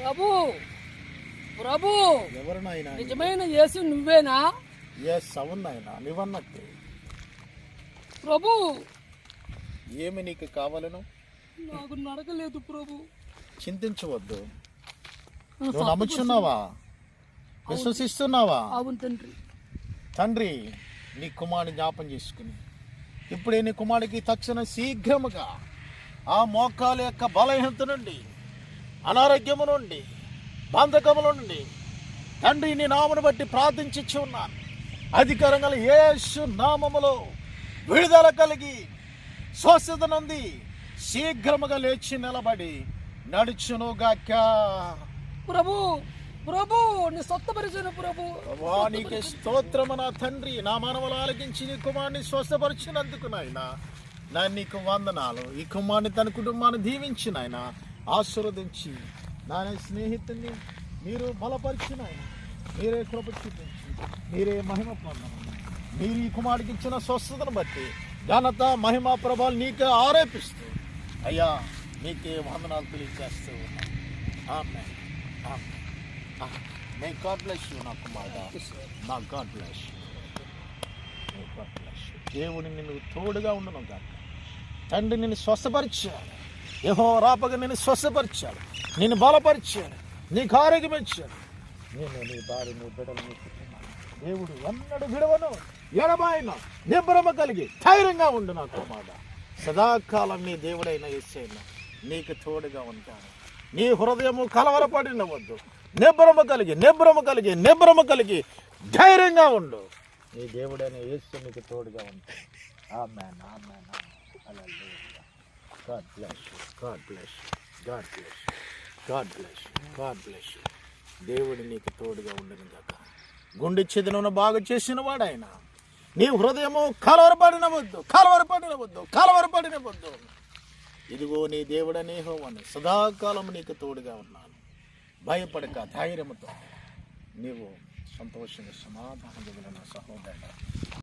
ప్రభు ప్రభు ఎవరు నాయన నిజమైన యేసు నువ్వేనా? ఎస్ అవును నాయన నువ్వన్నట్టు. ప్రభు ఏమి నీకు కావాలను? నాకు నడకలేదు ప్రభు. చింతించవద్దు. నువ్వు నమ్ముచున్నావా? విశ్వసిస్తున్నావా? అవును తండ్రి. తండ్రి నీ కుమారుని జ్ఞాపం చేసుకుని. ఇప్పుడే నీ కుమారుడికి తక్షణ శీఘ్రముగా ఆ మోకాల యొక్క బలహీనత నుండి అనారోగ్యము నుండి బంధకము నుండి తండ్రి నీ నామను బట్టి ప్రార్థించి ఉన్నాను. అధికారంగా యేసు నామములో విడుదల కలిగి స్వస్థత నుండి శీఘ్రముగా లేచి నిలబడి నడుచునుగాక. ప్రభు ప్రభు నీ సొత్తపరిచిన ప్రభు నీకే స్తోత్రము నా తండ్రి. నా మనవలు ఆలకించి నీ కుమారుని స్వస్థపరిచినందుకు నాయన. నా నీకు వందనాలు. ఈ కుమారుని తన కుటుంబాన్ని దీవించి నాయన. ఆశీర్వదించి. నా స్నేహితుని మీరు బలపరిచిన మీరే కృప చూపించి మీరే మహిమ పొందమని. మీరు ఈ కుమారుడికి ఇచ్చిన స్వస్థతను బట్టి ఘనత మహిమ ప్రభావాలు నీకే ఆరోపిస్తూ అయ్యా నీకే వందనాలు తెలియజేస్తూ ఉన్నాను ఆమె మే గాడ్ బ్లెస్ యూ నా కుమారుడా. నా గాడ్ బ్లెస్ దేవుని నిన్ను తోడుగా ఉండను గాక. తండ్రి నిన్ను స్వస్థపరిచాడు. యహో రాపగా నేను స్వస్థపరిచాడు నేను బలపరిచాడు నీకు ఆరోగ్యం ఇచ్చాడు. నేను నీ భార్య నీ బిడ్డలు నీ దేవుడు ఎన్నడు విడవను ఎడబాయిన నిబ్రమ కలిగి ధైర్యంగా ఉండు నా మాట సదాకాలం నీ దేవుడైన ఎస్సైన నీకు తోడుగా ఉంటాను. నీ హృదయము కలవరపడినవద్దు నిబ్రమ కలిగి నిబ్రమ కలిగి నిబ్రమ కలిగి ధైర్యంగా ఉండు. నీ దేవుడైన యేసు నీకు తోడుగా God bless you. God bless God God bless you. God bless God God bless you. దేవుడు నీకు తోడుగా ఉండను గాక. గుండె చెదలను బాగా చేసిన వాడు ఆయన నీ హృదయము కలవరపడినవద్దు. కలవరపడినవద్దు. కలవరపడినవద్దు. ఇదిగో నీ దేవుడనే హోవను. సదాకాలం నీకు తోడుగా ఉన్నాను. భయపడక ధైర్యముతో. నీవు సంతోషంగా సమాధానం నా సహోదరుడు.